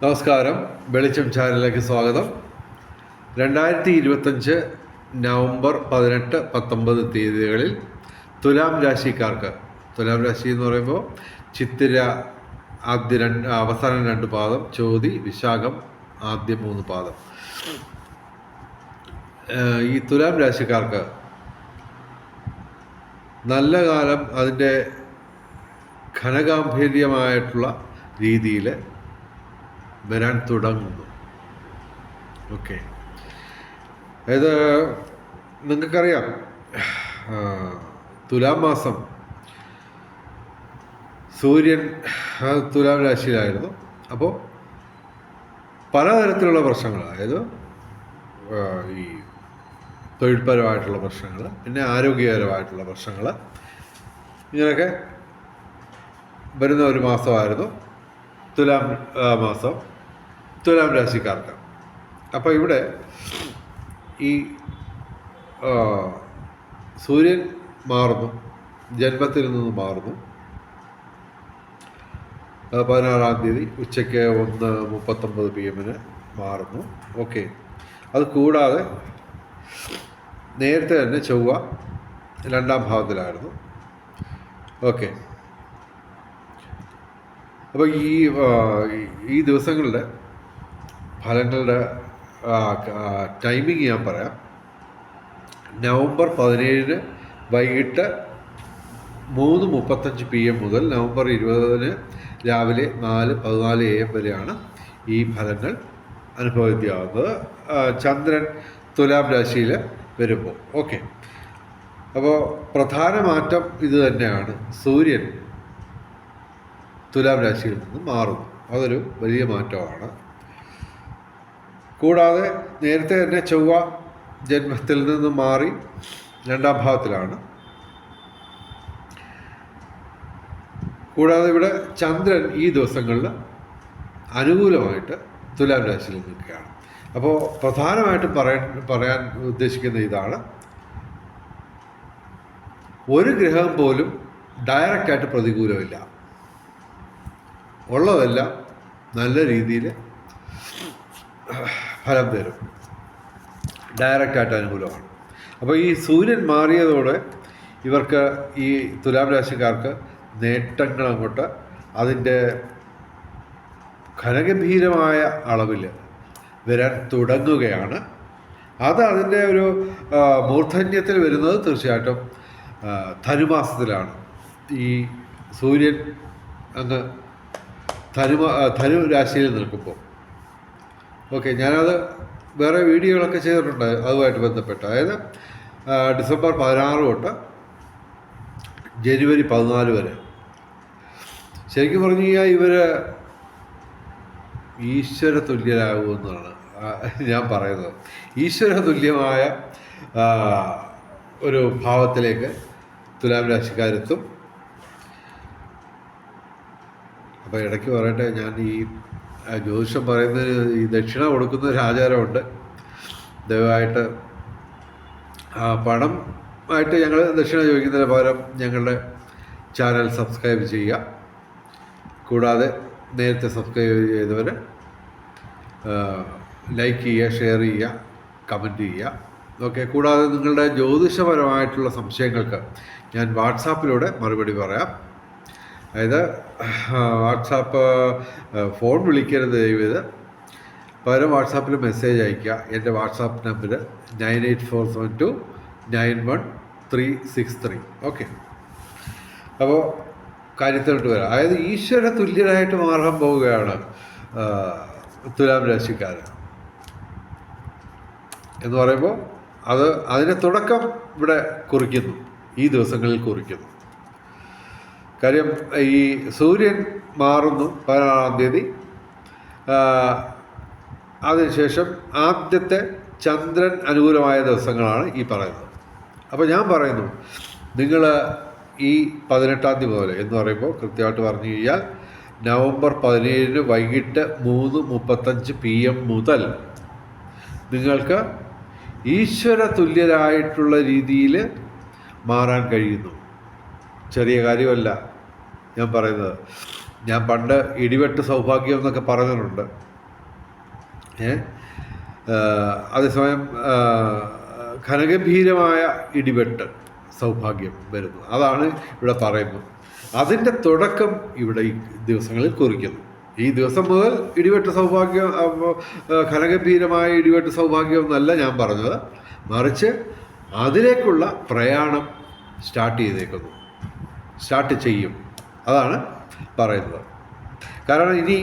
നമസ്കാരം. വെളിച്ചം ചാനലിലേക്ക് സ്വാഗതം. രണ്ടായിരത്തി ഇരുപത്തഞ്ച് നവംബർ പതിനെട്ട് പത്തൊമ്പത് തീയതികളിൽ തുലാം രാശിക്കാർക്ക് തുലാം രാശി എന്ന് പറയുമ്പോൾ ചിത്തിര ആദ്യ രണ്ട് അവസാനം രണ്ട് പാദം ചോതി വിശാഖം ആദ്യ മൂന്ന് പാദം. ഈ തുലാം രാശിക്കാർക്ക് നല്ല കാലം അതിന്റെ ഘനഗാംഭീര്യമായിട്ടുള്ള രീതിയിൽ വരാൻ തുടങ്ങുന്നു. ഓക്കെ. അതായത് നിങ്ങൾക്കറിയാം തുലാം മാസം സൂര്യൻ തുലാം രാശിയിലായിരുന്നു. അപ്പോൾ പലതരത്തിലുള്ള പ്രശ്നങ്ങൾ അതായത് ഈ തൊഴിൽപരമായിട്ടുള്ള പ്രശ്നങ്ങൾ പിന്നെ ആരോഗ്യപരമായിട്ടുള്ള പ്രശ്നങ്ങൾ ഇങ്ങനെയൊക്കെ വരുന്ന ഒരു മാസമായിരുന്നു തുലാം മാസം. തുലാം രാശിക്കാർക്ക്. അപ്പോൾ ഇവിടെ ഈ സൂര്യൻ മാറുന്നു ജന്മത്തിൽ നിന്ന് മാറുന്നു. പതിനാറാം തീയതി ഉച്ചയ്ക്ക് ഒന്ന് മുപ്പത്തൊമ്പത് പി എമ്മിന് മാറുന്നു. ഓക്കെ. അത് കൂടാതെ നേരത്തെ തന്നെ ചൊവ്വ രണ്ടാം ഭാവത്തിലായിരുന്നു. ഓക്കെ. അപ്പോൾ ഈ ഈ- ദിവസങ്ങളുടെ ഫലങ്ങളുടെ ടൈമിങ് ഞാൻ പറയാം. നവംബർ പതിനേഴിന് വൈകിട്ട് മൂന്ന് മുപ്പത്തഞ്ച് പി എം മുതൽ നവംബർ ഇരുപതിന് രാവിലെ നാല് പതിനാല് എ എം വരെയാണ് ഈ ഫലങ്ങൾ അനുഭവിക്കാവുന്നത് ചന്ദ്രൻ തുലാം രാശിയിൽ വരുമ്പോൾ. ഓക്കെ അപ്പോൾ പ്രധാന മാറ്റം ഇത് തന്നെയാണ്. സൂര്യൻ തുലാം രാശിയിൽ നിന്ന് മാറുന്നു. അതൊരു വലിയ മാറ്റമാണ്. കൂടാതെ നേരത്തെ തന്നെ ചൊവ്വ ജന്മത്തിൽ നിന്ന് മാറി രണ്ടാം ഭാവത്തിലാണ്. കൂടാതെ ഇവിടെ ചന്ദ്രൻ ഈ ദിവസങ്ങളിൽ അനുകൂലമായിട്ട് തുലാം രാശിയിൽ നിൽക്കുകയാണ്. അപ്പോൾ പ്രധാനമായിട്ടും പറയാൻ പറയാൻ ഉദ്ദേശിക്കുന്ന ഇതാണ്. ഒരു ഗ്രഹം പോലും ഡയറക്റ്റായിട്ട് പ്രതികൂലമില്ല. ഉള്ളതെല്ലാം നല്ല രീതിയിൽ ഫലം തരും. ഡയറക്റ്റായിട്ട് അനുകൂലമാണ്. അപ്പോൾ ഈ സൂര്യൻ മാറിയതോടെ ഇവർക്ക് ഈ തുലാം രാശിക്കാർക്ക് നേട്ടങ്ങൾ അങ്ങോട്ട് അതിന്റെ ഘനഗംഭീരമായ അളവിൽ വരാൻ തുടങ്ങുകയാണ്. അത് അതിന്റെ ഒരു മൂർധന്യത്തിൽ വരുന്നത് തീർച്ചയായിട്ടും ധനുമാസത്തിലാണ്. ഈ സൂര്യൻ അങ്ങ് ധനു ധനു രാശിയിൽ നിൽക്കുമ്പോൾ. ഓക്കെ ഞാനത് വേറെ വീഡിയോകളൊക്കെ ചെയ്തിട്ടുണ്ട് അതുമായിട്ട് ബന്ധപ്പെട്ട്. അതായത് ഡിസംബർ പതിനാറ് തൊട്ട് ജനുവരി പതിനാല് വരെ. ശരിക്കും പറഞ്ഞു കഴിഞ്ഞാൽ ഇവർ ഈശ്വര തുല്യരാകുമെന്നാണ് ഞാൻ പറയുന്നത്. ഈശ്വര തുല്യമായ ഒരു ഭാവത്തിലേക്ക് തുലാം രാശിക്കാരെത്തും. അപ്പോൾ ഇടയ്ക്ക് പറയട്ടെ ഞാൻ ഈ ജ്യോതിഷം പറയുന്ന ഈ ദക്ഷിണ കൊടുക്കുന്ന ഒരു ആചാരമുണ്ട്. ദയവായിട്ട് ആ, പണം ആയിട്ട് ഞങ്ങൾ ദക്ഷിണ ചോദിക്കുന്നതിന് പകരം ഞങ്ങളുടെ ചാനൽ സബ്സ്ക്രൈബ് ചെയ്യുക. കൂടാതെ നേരത്തെ സബ്സ്ക്രൈബ് ചെയ്തവർ ലൈക്ക് ചെയ്യുക ഷെയർ ചെയ്യുക കമന്റ് ചെയ്യുക. ഓക്കെ കൂടാതെ നിങ്ങളുടെ ജ്യോതിഷപരമായിട്ടുള്ള സംശയങ്ങൾക്ക് ഞാൻ വാട്സാപ്പിലൂടെ മറുപടി പറയാം. അതായത് വാട്സാപ്പ് ഫോൺ വിളിക്കരുത് ദയവീത് പകരം വാട്സാപ്പിൽ മെസ്സേജ് അയയ്ക്കുക. എന്റെ WhatsApp number nine eight four seven two nine one three six three. Okay. അപ്പോൾ കാര്യത്തിലോട്ട് വരാം. അതായത് ഈശ്വര തുല്യരായിട്ട് മാർഗം പോവുകയാണ് തുലാം രാശിക്കാർ എന്ന് പറയുമ്പോൾ അത് അതിന്റെ തുടക്കം ഇവിടെ കുറിക്കുന്നു. ഈ ദിവസങ്ങളിൽ കുറിക്കുന്നു. കാര്യം ഈ സൂര്യൻ മാറുന്നു പതിനാറാം തീയതി. അതിനുശേഷം ആദ്യത്തെ ചന്ദ്രൻ അനുകൂലമായ ദിവസങ്ങളാണ് ഈ പറയുന്നത്. അപ്പോൾ ഞാൻ പറയുന്നു നിങ്ങൾ ഈ പതിനെട്ടാം തീയതി മുതൽ എന്ന് പറയുമ്പോൾ കൃത്യമായിട്ട് പറഞ്ഞു കഴിഞ്ഞാൽ നവംബർ പതിനേഴിന് വൈകിട്ട് മൂന്ന് മുപ്പത്തഞ്ച് പി എം മുതൽ നിങ്ങൾക്ക് ഈശ്വര തുല്യരായിട്ടുള്ള രീതിയിൽ മാറാൻ കഴിയുന്നു. ചെറിയ കാര്യമല്ല. ഞാൻ പറയുന്നത്. ഞാൻ പണ്ട് ഇടിവെട്ട് സൗഭാഗ്യം എന്നൊക്കെ പറഞ്ഞിട്ടുണ്ട് ഏ? അതേസമയം ഖനഗംഭീരമായ ഇടിവെട്ട് സൗഭാഗ്യം വരുന്നു. അതാണ് ഇവിടെ പറയുന്നത്. അതിന്റെ തുടക്കം ഇവിടെ ഈ ദിവസങ്ങളിൽ കുറിക്കുന്നു. ഈ ദിവസം മുതൽ ഇടിവെട്ട് സൗഭാഗ്യം ഘനഗംഭീരമായ ഇടിവെട്ട് സൗഭാഗ്യം എന്നല്ല ഞാൻ പറഞ്ഞത്. മറിച്ച് അതിലേക്കുള്ള പ്രയാണം സ്റ്റാർട്ട് ചെയ്തേക്കുന്നു. സ്റ്റാർട്ട് ചെയ്യും. അതാണ് പറയുന്നത്. കാരണം ഇനി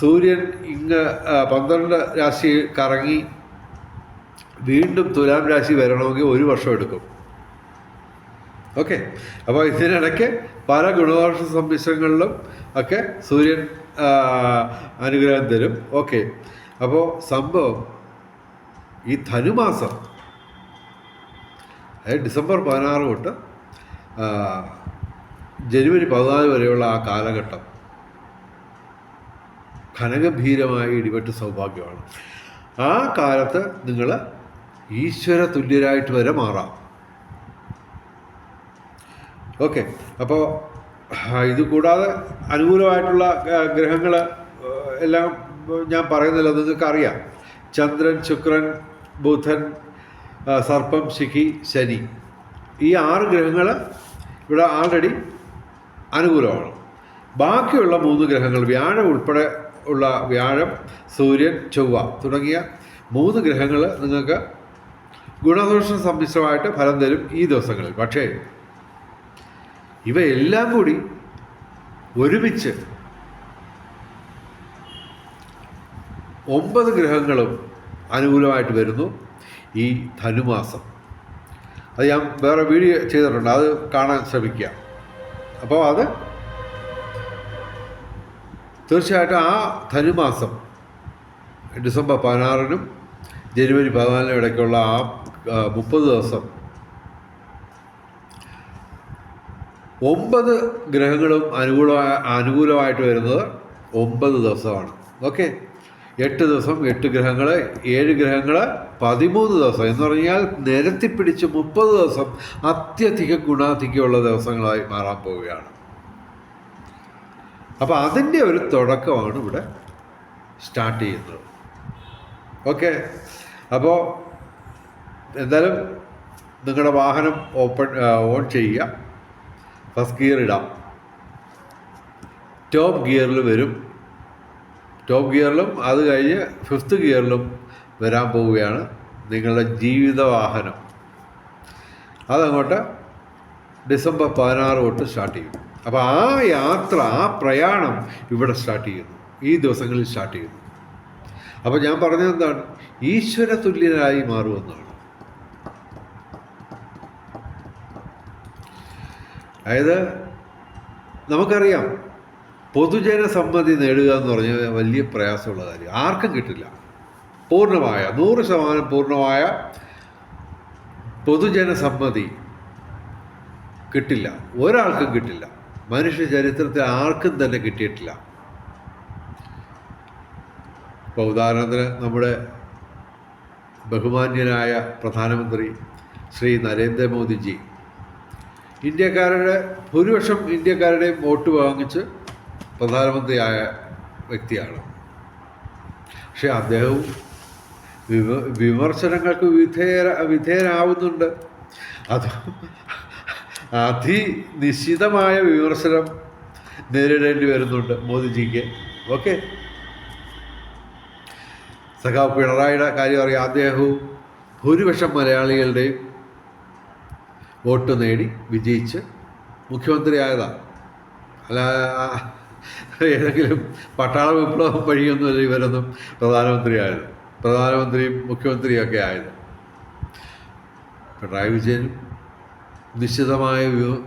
സൂര്യൻ ഇങ്ങ് പന്ത്രണ്ട് രാശി കറങ്ങി വീണ്ടും തുലാം രാശി വരണമെങ്കിൽ ഒരു വർഷം എടുക്കും. ഓക്കെ. അപ്പോൾ ഇതിനിടയ്ക്ക് പല ഗുണദോഷ സമ്മിശ്രങ്ങളിലും ഒക്കെ സൂര്യൻ അനുഗ്രഹം തരും. ഓക്കെ. അപ്പോൾ സംഭവം ഈ ധനുമാസം അതായത് ഡിസംബർ പതിനാറ് തൊട്ട് ജനുവരി പതിനാല് വരെയുള്ള ആ കാലഘട്ടം ഘനഗംഭീരമായ ഇടിവെട്ട് സൗഭാഗ്യമാണ്. ആ കാലത്ത് നിങ്ങൾ ഈശ്വര തുല്യരായിട്ട് വരെ മാറാം. ഓക്കെ അപ്പോൾ ഇത് കൂടാതെ അനുകൂലമായിട്ടുള്ള ഗ്രഹങ്ങൾ എല്ലാം ഞാൻ പറയുന്നില്ല നിങ്ങൾക്ക് അറിയാം. ചന്ദ്രൻ ശുക്രൻ ബുധൻ സർപ്പം ശിഖി ശനി. ഈ ആറ് ഗ്രഹങ്ങൾ ഇവിടെ ആൾറെഡി അനുകൂലമാണ്. ബാക്കിയുള്ള മൂന്ന് ഗ്രഹങ്ങൾ വ്യാഴം ഉൾപ്പെടെ ഉള്ള വ്യാഴം സൂര്യൻ ചൊവ്വ തുടങ്ങിയ മൂന്ന് ഗ്രഹങ്ങൾ നിങ്ങൾക്ക് ഗുണദോഷ സമ്മിശ്രമായിട്ട് ഫലം തരും ഈ ദിവസങ്ങളിൽ. പക്ഷേ ഇവയെല്ലാം കൂടി ഒരുമിച്ച് ഒമ്പത് ഗ്രഹങ്ങളും അനുകൂലമായിട്ട് വരുന്നു ഈ ധനുമാസം. അത് ഞാൻ വേറെ വീഡിയോ ചെയ്തിട്ടുണ്ട്. അത് കാണാൻ ശ്രമിക്കുക. അപ്പോൾ അത് തീർച്ചയായിട്ടും ആ ധനുമാസം ഡിസംബർ പതിനാറിനും ജനുവരി പതിനാലിനും ഇടയ്ക്കുള്ള ആ മുപ്പത് ദിവസം ഒമ്പത് ഗ്രഹങ്ങളും അനുകൂല അനുകൂലമായിട്ട് വരുന്നത് ഒമ്പത് ദിവസമാണ്. ഓക്കെ? എട്ട് ദിവസം എട്ട് ഗ്രഹങ്ങൾ ഏഴ് ഗ്രഹങ്ങൾ പതിമൂന്ന് ദിവസം. എന്ന് പറഞ്ഞാൽ നിരത്തി പിടിച്ച് മുപ്പത് ദിവസം അത്യധികം ഗുണാധിക്യമുള്ള ദിവസങ്ങളായി മാറാൻ പോവുകയാണ്. അപ്പോൾ അതിന്റെ ഒരു തുടക്കമാണ് ഇവിടെ സ്റ്റാർട്ട് ചെയ്യുന്നത്. ഓക്കെ. അപ്പോൾ എന്തായാലും നിങ്ങളുടെ വാഹനം ഓപ്പൺ ഓൺ ചെയ്യുക. ഫസ്റ്റ് ഗിയർ ഇടാം. ടോപ്പ് ഗിയറിൽ വരും. ടോപ്പ് ഗിയറിലും അത് കഴിഞ്ഞ് ഫിഫ്ത്ത് ഗിയറിലും വരാൻ പോവുകയാണ് നിങ്ങളുടെ ജീവിത വാഹനം അതങ്ങോട്ട് ഡിസംബർ പതിനാറ് തൊട്ട് സ്റ്റാർട്ട് ചെയ്യും. അപ്പോൾ ആ യാത്ര ആ പ്രയാണം ഇവിടെ സ്റ്റാർട്ട് ചെയ്യുന്നു. ഈ ദിവസങ്ങളിൽ സ്റ്റാർട്ട് ചെയ്യുന്നു. അപ്പോൾ ഞാൻ പറഞ്ഞത് എന്താണ്? ഈശ്വര തുല്യരായി മാറുമെന്നാണ്. അതായത് നമുക്കറിയാം പൊതുജന സമ്മതി നേടുക എന്ന് പറഞ്ഞാൽ വലിയ പ്രയാസമുള്ള കാര്യം. ആർക്കും കിട്ടില്ല. പൂർണമായ നൂറ് ശതമാനം പൂർണമായ പൊതുജന സമ്മതി കിട്ടില്ല. ഒരാൾക്കും കിട്ടില്ല. മനുഷ്യ ചരിത്രത്തിൽ ആർക്കും തന്നെ കിട്ടിയിട്ടില്ല. ഇപ്പോൾ ഉദാഹരണത്തിന് നമ്മുടെ ബഹുമാന്യനായ പ്രധാനമന്ത്രി ശ്രീ നരേന്ദ്രമോദിജി ഇന്ത്യക്കാരുടെ ഭൂരിപക്ഷം ഇന്ത്യക്കാരുടെയും വോട്ട് വാങ്ങിച്ച് പ്രധാനമന്ത്രിയായ വ്യക്തിയാണ്. പക്ഷെ അദ്ദേഹവും വിമ വിമർശനങ്ങൾക്ക് വിധേയ വിധേയനാവുന്നുണ്ട്. അത് അതിനിശ്ചിതമായ വിമർശനം നേരിടേണ്ടി വരുന്നുണ്ട് മോദിജിക്ക്. ഓക്കെ? സഖാവ് പിണറായിയുടെ കാര്യം അറിയാം. അദ്ദേഹവും ഭൂരിപക്ഷം മലയാളികളുടെയും വോട്ട് നേടി വിജയിച്ച് മുഖ്യമന്ത്രിയായതാണ്. അല്ല ഏതെങ്കിലും പട്ടാള വിപ്ലവം വഴിയൊന്നുമല്ല ഇവരൊന്നും പ്രധാനമന്ത്രിയായത് പ്രധാനമന്ത്രിയും മുഖ്യമന്ത്രിയൊക്കെ ആയത്. പിണറായി വിജയനും നിശ്ചിതമായ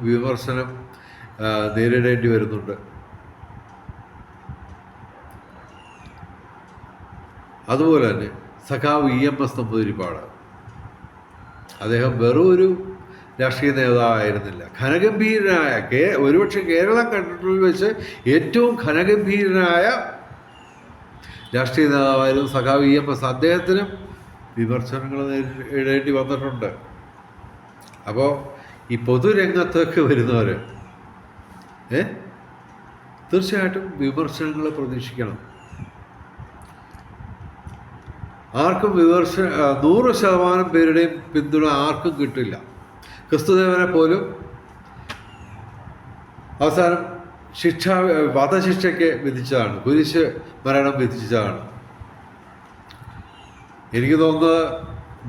വിമർശനം നേരിടേണ്ടി വരുന്നുണ്ട്. അതുപോലെ തന്നെ സഖാവ് ഇ എം എസ് നമ്പൂതിരിപ്പാട് അദ്ദേഹം വെറും ഒരു രാഷ്ട്രീയ നേതാവായിരുന്നില്ല. ഘനഗംഭീരനായ കേ ഒരുപക്ഷെ കേരളം കണ്ടിട്ടുള്ള വെച്ച് ഏറ്റവും ഘനഗംഭീരനായ രാഷ്ട്രീയ നേതാവായിരുന്നു സഖാവ് ഇ എം എസ് അദ്ദേഹത്തിനും വിമർശനങ്ങൾ നേരിടേണ്ടി വന്നിട്ടുണ്ട്. അപ്പോൾ ഈ പൊതുരംഗത്തേക്ക് വരുന്നവർ ഏ? തീർച്ചയായിട്ടും വിമർശനങ്ങൾ പ്രതീക്ഷിക്കണം. ആർക്കും വിമർശ ആ, നൂറ് ശതമാനം പേരുടെയും പിന്തുണ ആർക്കും കിട്ടില്ല. ക്രിസ്തുദേവനെ പോലും അവസാനം ശിക്ഷ വധശിക്ഷയ്ക്ക് വിധിച്ചതാണ്. കുരിശ് മരണം വിധിച്ചതാണ്. എനിക്ക് തോന്നുന്നത്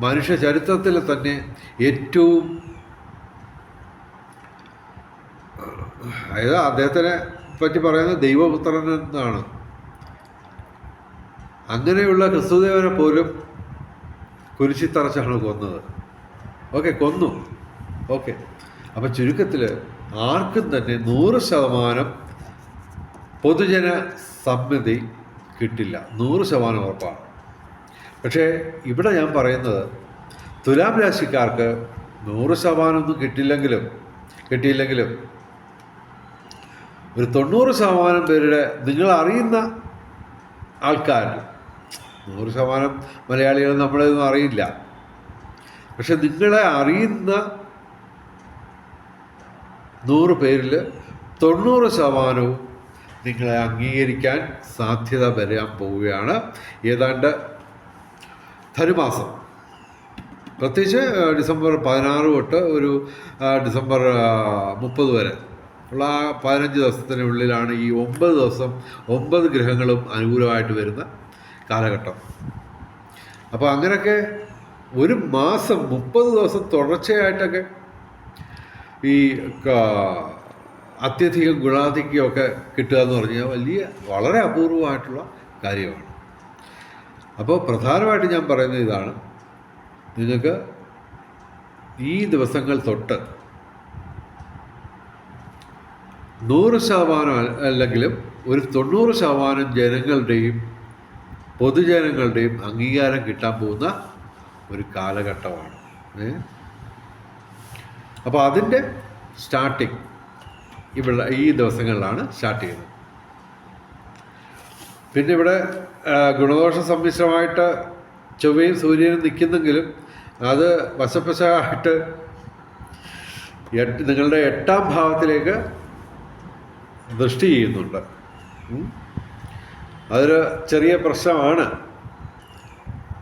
മനുഷ്യ ചരിത്രത്തിൽ തന്നെ ഏറ്റവും അതായത് അദ്ദേഹത്തിനെ പറ്റി പറയുന്നത് ദൈവപുത്രൻ എന്നാണ്. അങ്ങനെയുള്ള ക്രിസ്തുദേവനെ പോലും കുരിശിത്തറച്ചാണ് കൊന്നത്. ഓക്കെ കൊന്നു. ഓക്കെ. അപ്പം ചുരുക്കത്തിൽ ആർക്കും തന്നെ നൂറ് ശതമാനം പൊതുജന സമ്മതി കിട്ടില്ല. നൂറ് ശതമാനം ഉറപ്പാണ്. പക്ഷേ ഇവിടെ ഞാൻ പറയുന്നത് തുലാം രാശിക്കാർക്ക് നൂറ് ശതമാനം ഒന്നും കിട്ടില്ലെങ്കിലും കിട്ടിയില്ലെങ്കിലും ഒരു തൊണ്ണൂറ് ശതമാനം പേരുടെ നിങ്ങൾ അറിയുന്ന ആൾക്കാർ നൂറ് ശതമാനം മലയാളികൾ നമ്മളെയൊന്നും അറിയില്ല. പക്ഷെ നിങ്ങളെ അറിയുന്ന നൂറ് പേരിൽ തൊണ്ണൂറ് ശതമാനവും നിങ്ങളെ അംഗീകരിക്കാൻ സാധ്യത വരാൻ പോവുകയാണ്. ഏതാണ്ട് ധനുമാസം. പ്രത്യേകിച്ച് ഡിസംബർ പതിനാറ് തൊട്ട് ഒരു ഡിസംബർ മുപ്പത് വരെ ഉള്ള ആ പതിനഞ്ച് ദിവസത്തിനുള്ളിലാണ് ഈ ഒമ്പത് ദിവസം ഒമ്പത് ഗ്രഹങ്ങളും അനുകൂലമായിട്ട് വരുന്ന കാലഘട്ടം. അപ്പോൾ അങ്ങനെയൊക്കെ ഒരു മാസം മുപ്പത് ദിവസം തുടർച്ചയായിട്ടൊക്കെ ഈ അത്യധിക ഗുണാധിക്യമൊക്കെ കിട്ടുക എന്ന് പറഞ്ഞാൽ വലിയ വളരെ അപൂർവമായിട്ടുള്ള കാര്യമാണ്. അപ്പോൾ പ്രധാനമായിട്ട് ഞാൻ പറയുന്നത് ഇതാണ്. നിങ്ങൾക്ക് ഈ ദിവസങ്ങൾ തൊട്ട് നൂറ് ശതമാനം അല്ലെങ്കിലും ഒരു തൊണ്ണൂറ് ശതമാനം ജനങ്ങളുടെയും പൊതുജനങ്ങളുടെയും അംഗീകാരം കിട്ടാൻ പോകുന്ന ഒരു കാലഘട്ടമാണ്. ഏ? അപ്പോൾ അതിന്റെ സ്റ്റാർട്ടിങ് ഇവിടെ ഈ ദിവസങ്ങളിലാണ് സ്റ്റാർട്ട് ചെയ്യുന്നത്. പിന്നെ ഇവിടെ ഗുണദോഷ സമ്മിശ്രമായിട്ട് ചൊവ്വയും സൂര്യനും നിൽക്കുന്നെങ്കിലും അത് വശപ്പശമായിട്ട് എട്ട് നിങ്ങളുടെ എട്ടാം ഭാവത്തിലേക്ക് ദൃഷ്ടി ചെയ്യുന്നുണ്ട്. അതൊരു ചെറിയ പ്രശ്നമാണ്.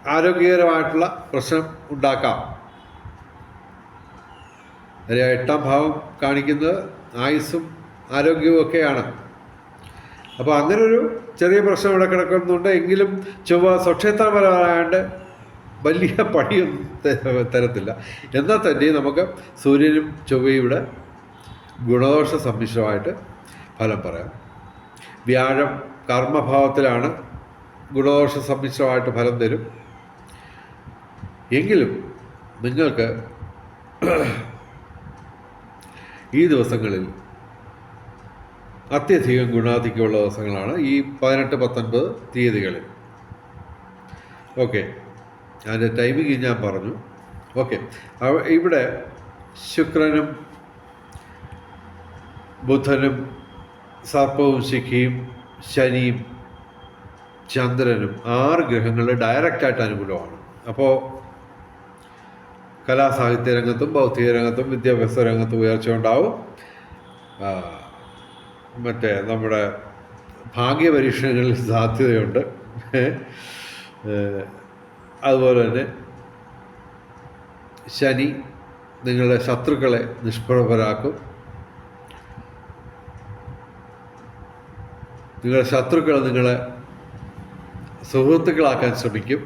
ആരോഗ്യകരമായിട്ടുള്ള പ്രശ്നം ഉണ്ടാക്കാം. അതിലെ എട്ടാം ഭാവം കാണിക്കുന്നത് ആയുസ്സും ആരോഗ്യവും ഒക്കെയാണ്. അപ്പോൾ അങ്ങനൊരു ചെറിയ പ്രശ്നം ഇവിടെ കിടക്കുന്നുണ്ട്. എങ്കിലും ചൊവ്വ സ്വക്ഷേത്രപരമായാണ്ട് വലിയ പണിയൊന്നും തരത്തില്ല. എന്നാൽ തന്നെ നമുക്ക് സൂര്യനും ചൊവ്വയുടെ ഗുണദോഷ സമ്മിശ്രമായിട്ട് ഫലം പറയാം. വ്യാഴം കർമ്മഭാവത്തിലാണ് ഗുണദോഷ സമ്മിശ്രമായിട്ട് ഫലം തരും. എങ്കിലും നിങ്ങൾക്ക് ഈ ദിവസങ്ങളിൽ അത്യധികം ഗുണാധിക്യമുള്ള ദിവസങ്ങളാണ് ഈ പതിനെട്ട് പത്തൊൻപത് തീയതികളിൽ. ഓക്കെ. അതിന്റെ ടൈമിങ് ഞാൻ പറഞ്ഞു. ഓക്കെ. ഇവിടെ ശുക്രനും ബുധനും സർപ്പവും ശിഖിയും ശനിയും ചന്ദ്രനും ആറ് ഗ്രഹങ്ങളുടെ ഡയറക്റ്റായിട്ട് അനുകൂലമാണ്. അപ്പോൾ കലാസാഹിത്യ രംഗത്തും ഭൗതിക രംഗത്തും വിദ്യാഭ്യാസ രംഗത്തും ഉയർച്ച ഉണ്ടാവും. മറ്റേ നമ്മുടെ ഭാഗ്യ പരീക്ഷണങ്ങളിൽ സാധ്യതയുണ്ട് അതുപോലെ തന്നെ ശനി നിങ്ങളുടെ ശത്രുക്കളെ നിഷ്പ്രഭരാക്കും. നിങ്ങളുടെ ശത്രുക്കൾ നിങ്ങളെ സുഹൃത്തുക്കളാക്കാൻ ശ്രമിക്കും.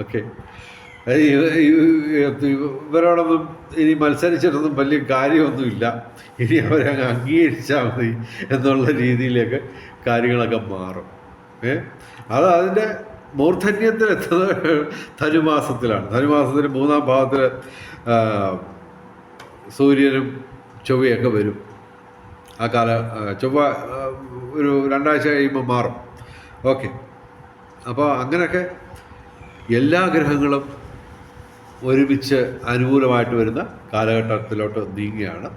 ഓക്കെ. ഇവരോടൊന്നും ഇനി മത്സരിച്ചിട്ടൊന്നും വലിയ കാര്യമൊന്നുമില്ല. ഇനി അവരെ അങ്ങ് അംഗീകരിച്ചാൽ മതി എന്നുള്ള രീതിയിലേക്ക് കാര്യങ്ങളൊക്കെ മാറും. ഏ? അത് അതിന്റെ മൂർധന്യത്തിലെത്തുന്നത് ധനുമാസത്തിലാണ്. ധനുമാസത്തിന്റെ മൂന്നാം ഭാഗത്തിൽ സൂര്യനും ചൊവ്വയൊക്കെ വരും. ആ കാല ചൊവ്വ ഒരു രണ്ടാഴ്ച കഴിയുമ്പോൾ മാറും. ഓക്കെ. അപ്പോൾ അങ്ങനെയൊക്കെ എല്ലാ ഗ്രഹങ്ങളും ഒരുമിച്ച് അനുകൂലമായിട്ട് വരുന്ന കാലഘട്ടത്തിലോട്ട് നീങ്ങുകയാണ്.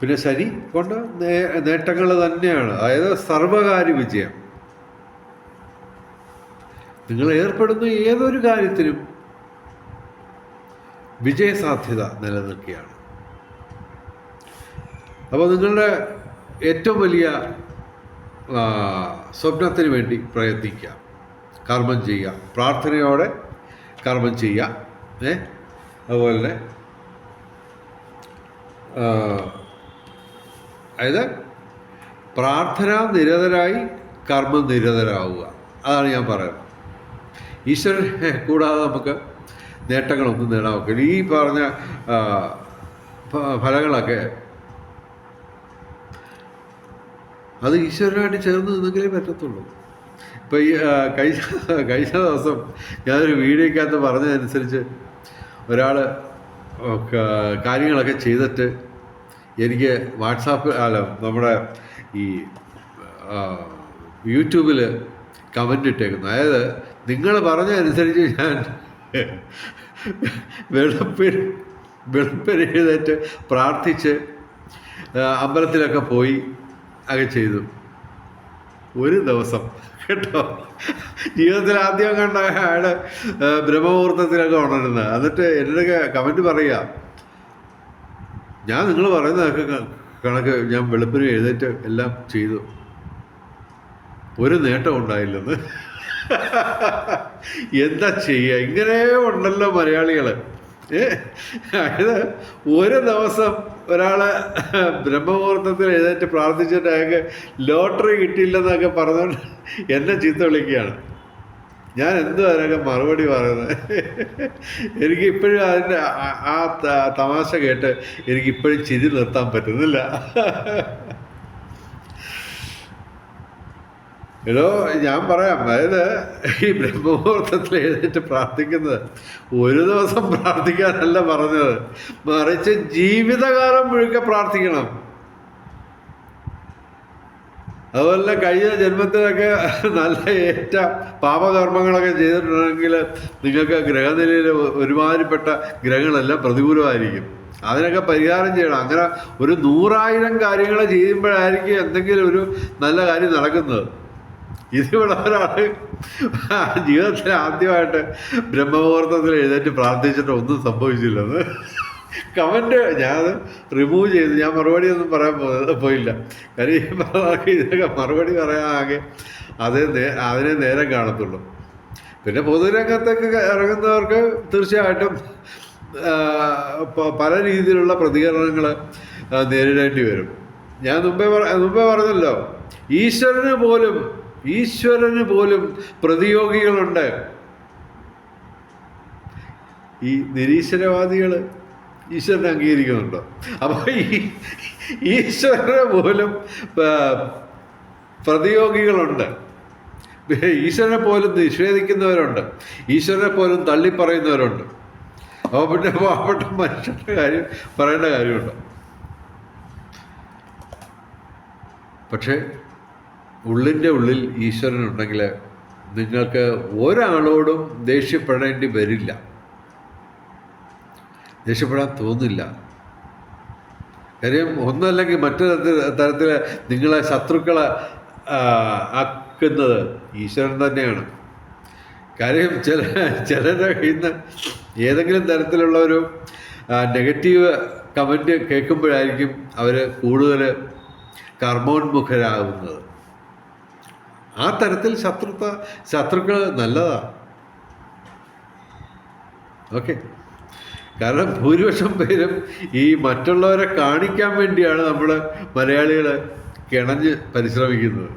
പിന്നെ ശനി കൊണ്ട് നേട്ടങ്ങൾ തന്നെയാണ്. അതായത് സർവകാര്യ വിജയം. നിങ്ങൾ ഏർപ്പെടുന്ന ഏതൊരു കാര്യത്തിനും വിജയസാധ്യത നിലനിൽക്കുകയാണ്. അപ്പോൾ നിങ്ങളുടെ ഏറ്റവും വലിയ സ്വപ്നത്തിന് വേണ്ടി പ്രയത്നിക്കുക. കർമ്മം ചെയ്യുക. പ്രാർത്ഥനയോടെ കർമ്മം ചെയ്യുക ഏ? അതുപോലെ തന്നെ അതായത് പ്രാർത്ഥന നിരതരായി കർമ്മ നിരതരാവുക. അതാണ് ഞാൻ പറയുന്നത്. ഈശ്വരനെ കൂടാതെ നമുക്ക് നേട്ടങ്ങളൊന്നും നേടാൻ ഈ പറഞ്ഞ ഫലങ്ങളൊക്കെ അത് ഈശ്വരനായിട്ട് ചേർന്ന് നിന്നെങ്കിലേ പറ്റത്തുള്ളൂ. ഇപ്പം ഈ കഴിഞ്ഞ കഴിഞ്ഞ ദിവസം ഞാനൊരു വീഡിയോക്കകത്ത് പറഞ്ഞതനുസരിച്ച് ഒരാൾ കാര്യങ്ങളൊക്കെ ചെയ്തിട്ട് എനിക്ക് വാട്സാപ്പ് അല്ല നമ്മുടെ ഈ യൂട്യൂബിൽ കമന്റ് ഇട്ടേക്കുന്നു. അതായത് നിങ്ങൾ പറഞ്ഞതനുസരിച്ച് ഞാൻ വെളുപ്പിന് വെളുപ്പിന് പ്രാർത്ഥിച്ച് അമ്പലത്തിലൊക്കെ പോയി ഒക്കെ ചെയ്തു. ഒരു ദിവസം. കേട്ടോ. ജീവിതത്തിൽ ആദ്യം കണ്ട അയാൾ ബ്രഹ്മമുഹൂർത്തത്തിലൊക്കെ ഉണരുന്നത് എന്നിട്ട് എന്നൊക്കെ കമന്റ് പറയുക ഞാൻ നിങ്ങൾ പറയുന്നതൊക്കെ കണക്ക് ഞാൻ വെളുപ്പിന് എഴുന്നേറ്റ് എല്ലാം ചെയ്തു. ഒരു നേട്ടം ഉണ്ടായില്ലെന്ന്. എന്താ ചെയ്യുക? ഇങ്ങനെ ഉണ്ടല്ലോ മലയാളികൾ അതായത് ഒരു ദിവസം ഒരാളെ ബ്രഹ്മമുഹൂർത്തത്തിൽ എഴുന്നേറ്റ് പ്രാർത്ഥിച്ചിട്ട് അയാൾക്ക് ലോട്ടറി കിട്ടിയില്ലെന്നൊക്കെ പറഞ്ഞുകൊണ്ട് എന്നെ ചീത്ത വിളിക്കുകയാണ്. ഞാൻ എന്തോ അതിനൊക്കെ മറുപടി പറയുന്നത്? എനിക്ക് ഇപ്പോഴും അതിന്റെ ആ- തമാശ കേട്ട് എനിക്കിപ്പോഴും ചിരി നിർത്താൻ പറ്റുന്നില്ല. എടോ ഞാൻ പറയാം. അതായത് ഈ ബ്രഹ്മമുഹൂർത്തത്തിൽ എഴുന്നേറ്റ് പ്രാർത്ഥിക്കുന്നത് ഒരു ദിവസം പ്രാർത്ഥിക്കാനല്ല പറഞ്ഞത്. മറിച്ച് ജീവിതകാലം മുഴുക്കെ പ്രാർത്ഥിക്കണം. അതുപോലെ കഴിഞ്ഞ ജന്മത്തിലൊക്കെ നല്ല ഏറ്റ പാപകർമ്മങ്ങളൊക്കെ ചെയ്തിട്ടുണ്ടെങ്കിൽ നിങ്ങൾക്ക് ഗ്രഹനിലയിൽ ഒരുമാതിരിപ്പെട്ട ഗ്രഹങ്ങളെല്ലാം പ്രതികൂലമായിരിക്കും. അതിനൊക്കെ പരിഹാരം ചെയ്യണം. അങ്ങനെ ഒരു നൂറായിരം കാര്യങ്ങൾ ചെയ്യുമ്പോഴായിരിക്കും എന്തെങ്കിലും ഒരു നല്ല കാര്യം നടക്കുന്നത്. ഇതിവിടെ ഒരാൾ ജീവിതത്തിൽ ആദ്യമായിട്ട് ബ്രഹ്മമുഹൂർത്തത്തിൽ എഴുന്നേറ്റ് പ്രാർത്ഥിച്ചിട്ട് ഒന്നും സംഭവിച്ചില്ലെന്ന് കമന്റ് ഞാൻ റിമൂവ് ചെയ്ത്. ഞാൻ മറുപടി ഒന്നും പറയാൻ പോയില്ല. കാര്യം ഇതിനൊക്കെ മറുപടി പറയാൻ ആകെ അതേ അതിനെ നേരം കാണത്തുള്ളൂ. പിന്നെ പൊതുരംഗത്തൊക്കെ ഇറങ്ങുന്നവർക്ക് തീർച്ചയായിട്ടും പല രീതിയിലുള്ള പ്രതികരണങ്ങൾ നേരിടേണ്ടി വരും. ഞാൻ മുമ്പേ മുമ്പേ പറഞ്ഞല്ലോ ഈശ്വരന് പോലും ഈശ്വരന് പോലും പ്രതിയോഗികളുണ്ട്. ഈ നിരീശ്വരവാദികൾ ഈശ്വരനെ അംഗീകരിക്കുന്നുണ്ടോ? അപ്പോൾ ഈ ഈശ്വരന് പോലും പ്രതിയോഗികളുണ്ട്. ഈശ്വരനെ പോലും നിഷേധിക്കുന്നവരുണ്ട്. ഈശ്വരനെ പോലും തള്ളിപ്പറയുന്നവരുണ്ട്. അപ്പോൾ പിന്നെ പാവപ്പെട്ട മനുഷ്യരുടെ കാര്യം പറയേണ്ട കാര്യമുണ്ടോ. പക്ഷേ ഉള്ളിന്റെ ഉള്ളിൽ ഈശ്വരനുണ്ടെങ്കിൽ നിങ്ങൾക്ക് ഒരാളോടും ദേഷ്യപ്പെടേണ്ടി വരില്ല. ദേഷ്യപ്പെടാൻ തോന്നില്ല. കാര്യം ഒന്നല്ലെങ്കിൽ മറ്റൊരു തരത്തിൽ നിങ്ങളെ ശത്രുക്കളെ ആക്കുന്നത് ഈശ്വരൻ തന്നെയാണ്. കാര്യം ചില ചിലരുടെ കയ്യിൽ നിന്ന് ഏതെങ്കിലും തരത്തിലുള്ള ഒരു നെഗറ്റീവ് കമന്റ് കേൾക്കുമ്പോഴായിരിക്കും അവർ കൂടുതൽ കർമ്മോന്മുഖരാകുന്നത്. ആ തരത്തിൽ ശത്രുത്വ ശത്രുക്കൾ നല്ലതാണ് ഓക്കെ. കാരണം ഭൂരിപക്ഷം പേരും ഈ മറ്റുള്ളവരെ കാണിക്കാൻ വേണ്ടിയാണ് നമ്മൾ മലയാളികൾ കിണഞ്ഞ് പരിശ്രമിക്കുന്നത്.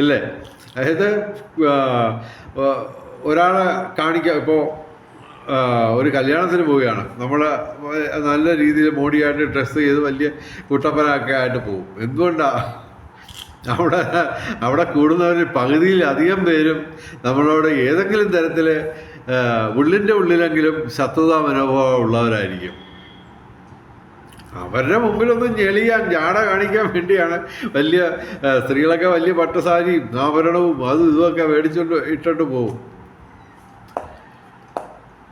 അല്ലേ അതായത് ഒരാളെ കാണിക്കാം ഇപ്പോൾ ഒരു കല്യാണത്തിന് പോവുകയാണ്. നമ്മൾ നല്ല രീതിയിൽ മോഡിയായിട്ട് ഡ്രസ്സ് ചെയ്ത് വലിയ കുട്ടപ്പനൊക്കെ ആയിട്ട് പോകും എന്തുകൊണ്ടാണ് അവിടെ അവിടെ കൂടുന്നവരിൽ പകുതിയിലധികം പേരും നമ്മളോട് ഏതെങ്കിലും തരത്തിൽ ഉള്ളിന്റെ ഉള്ളിലെങ്കിലും ശത്രുതാ മനോഭാവം ഉള്ളവരായിരിക്കും. അവരുടെ മുമ്പിലൊന്നും ഞെളിയാൻ ജാട കാണിക്കാൻ വേണ്ടിയാണ് വലിയ സ്ത്രീകളൊക്കെ വലിയ പട്ടസാരിയും ആഭരണവും അതും ഇതുമൊക്കെ മേടിച്ചുകൊണ്ട് ഇട്ടിട്ട് പോകും.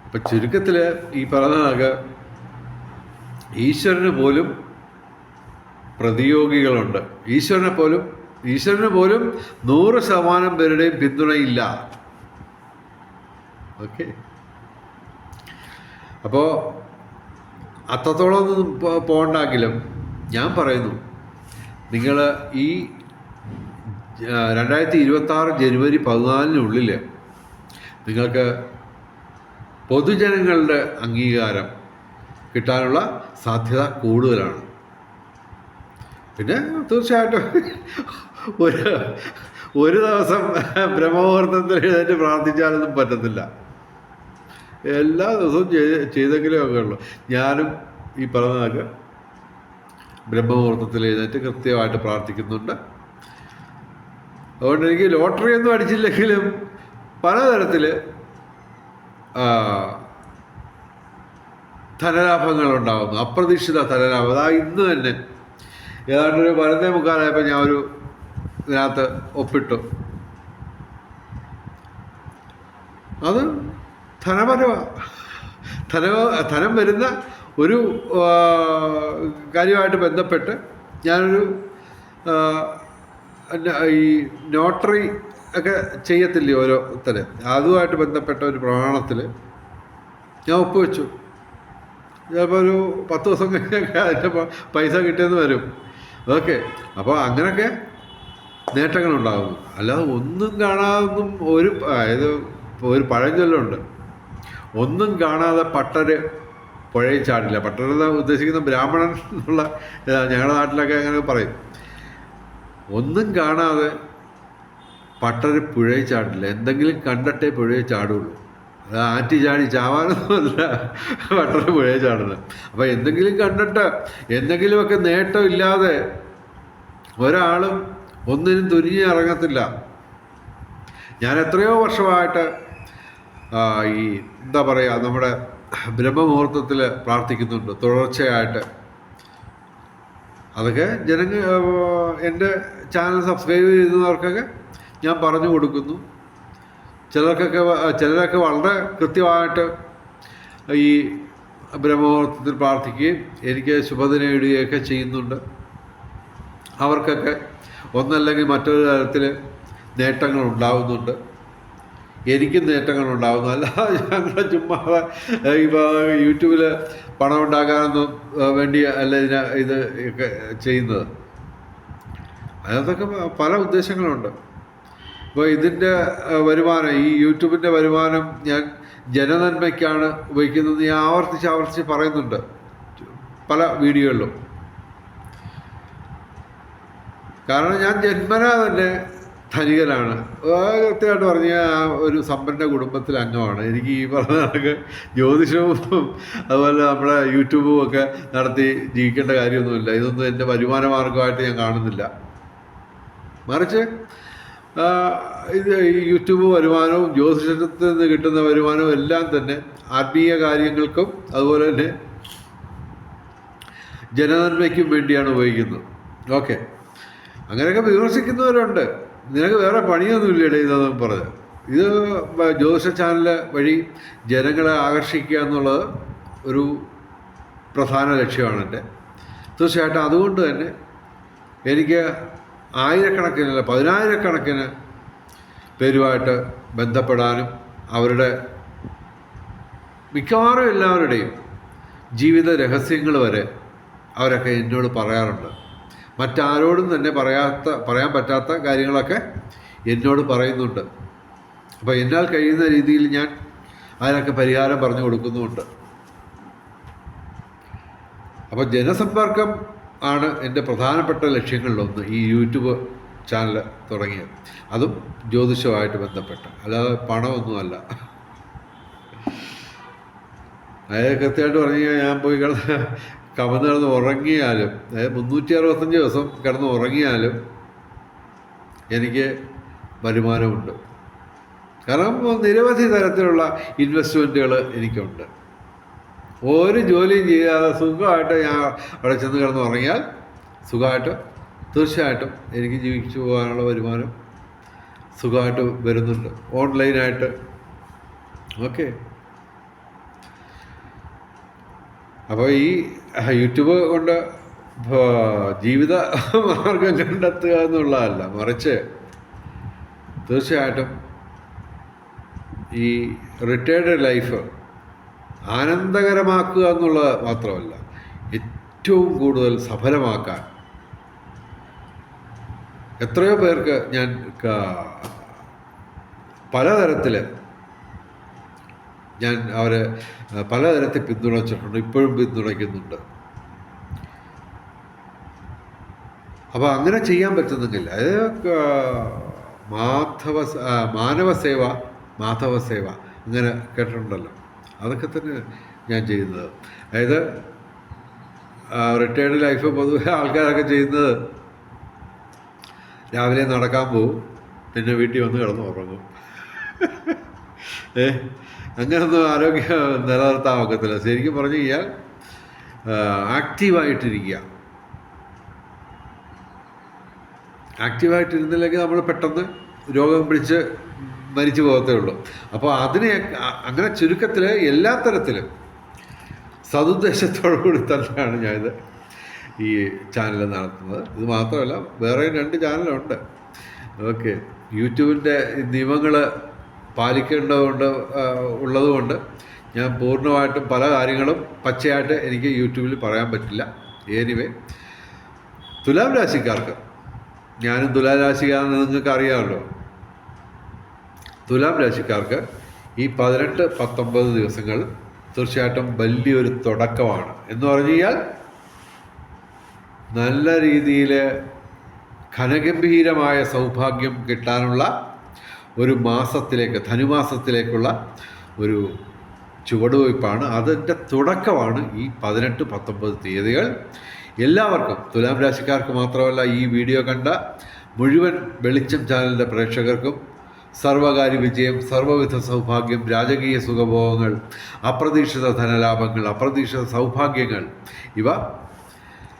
അപ്പം ചുരുക്കത്തിൽ ഈ പറഞ്ഞതൊക്കെ ഈശ്വരന് പോലും പ്രതിയോഗികളുണ്ട്. ഈശ്വരനെ പോലും ഈശ്വരന് പോലും നൂറ് ശതമാനം പേരുടെയും പിന്തുണയില്ല. ഓക്കെ. അപ്പോൾ അത്രത്തോളം പോകണ്ടെങ്കിലും ഞാൻ പറയുന്നു നിങ്ങൾ ഈ രണ്ടായിരത്തി ഇരുപത്തി ആറ് ജനുവരി പതിനാലിനുള്ളിൽ നിങ്ങൾക്ക് പൊതുജനങ്ങളുടെ അംഗീകാരം കിട്ടാനുള്ള സാധ്യത കൂടുതലാണ്. പിന്നെ തീർച്ചയായിട്ടും ഒരു ഒരു ദിവസം ബ്രഹ്മമുഹൂർത്തത്തിൽ എഴുന്നേറ്റ് പ്രാർത്ഥിച്ചാലൊന്നും പറ്റത്തില്ല. എല്ലാ ദിവസവും ചെയ്തെങ്കിലും ഒക്കെ ഉള്ളൂ ഞാനും ഈ പറഞ്ഞതൊക്കെ ബ്രഹ്മമുഹൂർത്തത്തിൽ എഴുന്നേറ്റ് കൃത്യമായിട്ട് പ്രാർത്ഥിക്കുന്നുണ്ട്. അതുകൊണ്ട് എനിക്ക് ലോട്ടറി ഒന്നും അടിച്ചില്ലെങ്കിലും പലതരത്തിൽ ധനലാഭങ്ങൾ ഉണ്ടാകുന്നു അപ്രതീക്ഷിത ധനലാഭം. അതാ ഇന്ന് തന്നെ. ഏതാണ്ട് ഒരു പതിനൊന്നേ മുക്കാലായപ്പോൾ ഞാൻ ഒരു ഇതിനകത്ത് ഒപ്പിട്ടു. അത് ധനപരമാണ് ധന ധനം വരുന്ന ഒരു കാര്യമായിട്ട് ബന്ധപ്പെട്ട് ഞാനൊരു ഈ നോട്ടറി ഒക്കെ ചെയ്യത്തില്ലേ ഓരോരുത്തര്. അതുമായിട്ട് ബന്ധപ്പെട്ട ഒരു പ്രമാണത്തിൽ ഞാൻ ഒപ്പുവെച്ചു. ചിലപ്പോൾ ഒരു പത്ത് ദിവസം കഴിഞ്ഞൊക്കെ അതിന്റെ പൈസ കിട്ടിയെന്ന് വരും. ഓക്കെ. അപ്പോൾ അങ്ങനെയൊക്കെ നേട്ടങ്ങളുണ്ടാകുന്നു. അല്ലാതെ ഒന്നും കാണാതൊന്നും ഒരു അതായത് ഒരു പഴഞ്ചൊല്ലുണ്ട്. ഒന്നും കാണാതെ പട്ടര് പുഴയിൽ ചാടില്ല. പട്ടരെന്ന് ഉദ്ദേശിക്കുന്ന ബ്രാഹ്മണൻ എന്നുള്ള ഞങ്ങളുടെ നാട്ടിലൊക്കെ അങ്ങനെ പറയും. ഒന്നും കാണാതെ പട്ടര് പുഴയിൽ ചാടില്ല. എന്തെങ്കിലും കണ്ടിട്ടേ പുഴയിൽ ചാടുള്ളൂ. അത് ആറ്റി ചാടി ചാവാനൊന്നുമല്ല പട്ടര് പുഴയിൽ ചാടുന്നത്. അപ്പോൾ എന്തെങ്കിലും കണ്ടിട്ട് എന്തെങ്കിലുമൊക്കെ നേട്ടമില്ലാതെ ഒരാളും ഒന്നിനും തുനിഞ്ഞ് ഇറങ്ങത്തില്ല. ഞാൻ എത്രയോ വർഷമായിട്ട് ഈ എന്താ പറയുക നമ്മുടെ ബ്രഹ്മമുഹൂർത്തത്തിൽ പ്രാർത്ഥിക്കുന്നുണ്ട് തുടർച്ചയായിട്ട്. അതൊക്കെ ജനങ്ങൾ എന്റെ ചാനൽ സബ്സ്ക്രൈബ് ചെയ്യുന്നവർക്കൊക്കെ ഞാൻ പറഞ്ഞു കൊടുക്കുന്നു. ചിലർക്കൊക്കെ ചിലരൊക്കെ വളരെ കൃത്യമായിട്ട് ഈ ബ്രഹ്മമുഹൂർത്തത്തിൽ പ്രാർത്ഥിക്കുകയും എനിക്ക് ശുഭദിനം ഇടുകയൊക്കെ ചെയ്യുന്നുണ്ട്. അവർക്കൊക്കെ ഒന്നല്ലെങ്കിൽ മറ്റൊരു തരത്തിൽ നേട്ടങ്ങൾ ഉണ്ടാകുന്നുണ്ട് എനിക്കും നേട്ടങ്ങൾ ഉണ്ടാകുന്നു അല്ലാതെ ഞങ്ങൾ ചുമ്മാ ഇപ്പോൾ യൂട്യൂബിൽ പണം ഉണ്ടാക്കാനൊന്നും വേണ്ടി അല്ല ഇതിന് ഇത് ചെയ്യുന്നത്. അതിനകത്തൊക്കെ പല ഉദ്ദേശങ്ങളുണ്ട്. അപ്പോൾ ഇതിന്റെ വരുമാനം ഈ യൂട്യൂബിന്റെ വരുമാനം ഞാൻ ജനനന്മയ്ക്കാണ് ഉപയോഗിക്കുന്നത് ഞാൻ ആവർത്തിച്ച് ആവർത്തിച്ച് പറയുന്നുണ്ട്. പല വീഡിയോകളിലും. കാരണം ഞാൻ ജന്മനാ തന്നെ ധനികനാണ് കൃത്യമായിട്ട് പറഞ്ഞ ആ ഒരു സമ്പന്ന കുടുംബത്തിൽ അംഗമാണ്. എനിക്ക് ഈ പറഞ്ഞ ജ്യോതിഷവും അതുപോലെ നമ്മുടെ യൂട്യൂബും ഒക്കെ നടത്തി ജീവിക്കേണ്ട കാര്യമൊന്നുമില്ല. ഇതൊന്നും എന്റെ വരുമാന മാർഗമായിട്ട് ഞാൻ കാണുന്നില്ല. മറിച്ച് ഇത് യൂട്യൂബ് വരുമാനവും ജ്യോതിഷത്തിൽ നിന്ന് കിട്ടുന്ന വരുമാനവും എല്ലാം തന്നെ ആത്മീയ കാര്യങ്ങൾക്കും അതുപോലെ തന്നെ ജനനന്മയ്ക്കും വേണ്ടിയാണ് ഉപയോഗിക്കുന്നത്. ഓക്കെ. അങ്ങനെയൊക്കെ വിമർശിക്കുന്നവരുണ്ട്. നിനക്ക് വേറെ പണിയൊന്നുമില്ലേടേ ഇതെന്ന് പറഞ്ഞ്. ഇത് ജ്യോതിഷ ചാനൽ വഴി ജനങ്ങളെ ആകർഷിക്കുക എന്നുള്ളത് ഒരു പ്രധാന ലക്ഷ്യമാണ് എന്റെ. തീർച്ചയായിട്ടും അതുകൊണ്ട് തന്നെ എനിക്ക് ആയിരക്കണക്കിന് ആയിരക്കണക്കിനല്ല പതിനായിരക്കണക്കിന് പേരുമായിട്ട് ബന്ധപ്പെടാനും അവരുടെ മിക്കവാറും എല്ലാവരുടെയും ജീവിത രഹസ്യങ്ങൾ വരെ അവരൊക്കെ എന്നോട് പറയാറുണ്ട്. മറ്റാരോടും തന്നെ പറയാത്ത പറയാൻ പറ്റാത്ത കാര്യങ്ങളൊക്കെ എന്നോട് പറയുന്നുണ്ട്. അപ്പോൾ എന്നാൽ കഴിയുന്ന രീതിയിൽ ഞാൻ അതിനൊക്കെ പരിഹാരം പറഞ്ഞു കൊടുക്കുന്നുമുണ്ട്. അപ്പോൾ ജനസമ്പർക്കം ആണ് എന്റെ പ്രധാനപ്പെട്ട ലക്ഷ്യങ്ങളിലൊന്ന് ഈ യൂട്യൂബ് ചാനൽ തുടങ്ങിയത്. അതും ജ്യോതിഷവുമായിട്ട് ബന്ധപ്പെട്ട്. അല്ലാതെ പണമൊന്നുമല്ല. അതായത് കൃത്യമായിട്ട് പറഞ്ഞു കഴിഞ്ഞാൽ ഞാൻ പോയി കിടന്ന് കമന്ന് കിടന്ന് ഉറങ്ങിയാലും അതായത് മുന്നൂറ്റി അറുപത്തഞ്ച് ദിവസം കിടന്ന് ഉറങ്ങിയാലും എനിക്ക് വരുമാനമുണ്ട്. കാരണം നിരവധി തരത്തിലുള്ള ഇൻവെസ്റ്റ്മെന്റുകൾ എനിക്കുണ്ട്. ഒരു ജോലിയും ചെയ്യാതെ സുഖമായിട്ട് ഞാൻ അവിടെ ചെന്ന് കിടന്ന് ഉറങ്ങിയാൽ സുഖമായിട്ട് തീർച്ചയായിട്ടും എനിക്ക് ജീവിച്ചു പോകാനുള്ള വരുമാനം സുഖമായിട്ട് വരുന്നുണ്ട്. ഓൺലൈനായിട്ട് ഓക്കെ അപ്പോൾ ഈ യൂട്യൂബ് കൊണ്ട് ജീവിത മാർഗം കണ്ടെത്തുക എന്നുള്ളതല്ല മറിച്ച് തീർച്ചയായിട്ടും ഈ റിട്ടയർഡ് ലൈഫ് ആനന്ദകരമാക്കുക എന്നുള്ളത് മാത്രമല്ല ഏറ്റവും കൂടുതൽ സഫലമാക്കാൻ. എത്രയോ പേർക്ക് ഞാൻ പലതരത്തിൽ ഞാൻ അവരെ പലതരത്തിൽ പിന്തുണച്ചിട്ടുണ്ട് ഇപ്പോഴും പിന്തുണയ്ക്കുന്നുണ്ട്. അപ്പോൾ അങ്ങനെ ചെയ്യാൻ പറ്റുന്നെങ്കിൽ അതായത് മാധവ മാനവസേവ മാധവസേവ അങ്ങനെ കേട്ടിട്ടുണ്ടല്ലോ. അതൊക്കെ തന്നെ ഞാൻ ചെയ്യുന്നത്. അതായത് റിട്ടയർഡ് ലൈഫ് പൊതുവെ ആൾക്കാരൊക്കെ ചെയ്യുന്നത് രാവിലെ നടക്കാൻ പോവും പിന്നെ വീട്ടിൽ വന്ന് കിടന്ന് ഉറങ്ങും. ഏ? അങ്ങനൊന്നും ആരോഗ്യം നിലനിർത്താൻ ഒക്കത്തില്ല ശരിക്കും പറഞ്ഞു കഴിഞ്ഞാൽ ആക്റ്റീവായിട്ടിരിക്കുക. ആക്റ്റീവായിട്ടിരുന്നില്ലെങ്കിൽ നമ്മൾ പെട്ടെന്ന് രോഗം പിടിച്ച് മരിച്ചു പോകത്തേ ഉള്ളൂ. അപ്പോൾ അതിനെ അങ്ങനെ ചുരുക്കത്തിൽ എല്ലാ തരത്തിലും സതുദ്ദേശത്തോടു കൂടി തന്നെയാണ് ഞാനിത് ഈ ചാനൽ നടത്തുന്നത്. ഇത് മാത്രമല്ല വേറെയും രണ്ട് ചാനലുണ്ട്. ഓക്കെ. യൂട്യൂബിന്റെ നിയമങ്ങൾ പാലിക്കേണ്ടതുകൊണ്ട് ഉള്ളതുകൊണ്ട് ഞാൻ പൂർണമായിട്ടും പല കാര്യങ്ങളും പച്ചയായിട്ട് എനിക്ക് യൂട്യൂബിൽ പറയാൻ പറ്റില്ല. എനിവേ തുലാം രാശിക്കാർക്ക് ഞാനും തുലാം രാശിക്കാരെന്ന് നിങ്ങൾക്ക് അറിയാമല്ലോ. തുലാം രാശിക്കാർക്ക് ഈ പതിനെട്ട് പത്തൊമ്പത് ദിവസങ്ങൾ തീർച്ചയായിട്ടും വലിയൊരു തുടക്കമാണ്. എന്ന് പറഞ്ഞു കഴിഞ്ഞാൽ നല്ല രീതിയിൽ ഘനഗംഭീരമായ സൗഭാഗ്യം കിട്ടാനുള്ള ഒരു മാസത്തിലേക്ക് ധനുമാസത്തിലേക്കുള്ള ഒരു ചുവടുവയ്പ്പാണ്. അതിന്റെ തുടക്കമാണ് ഈ പതിനെട്ട് പത്തൊമ്പത് തീയതികൾ. എല്ലാവർക്കും തുലാം രാശിക്കാർക്ക് മാത്രമല്ല ഈ വീഡിയോ കണ്ട മുഴുവൻ വെളിച്ചം ചാനലിന്റെ പ്രേക്ഷകർക്കും സർവകാര്യ വിജയം സർവവിധ സൗഭാഗ്യം രാജകീയ സുഖഭോഗങ്ങൾ അപ്രതീക്ഷിത ധനലാഭങ്ങൾ അപ്രതീക്ഷിത സൗഭാഗ്യങ്ങൾ ഇവ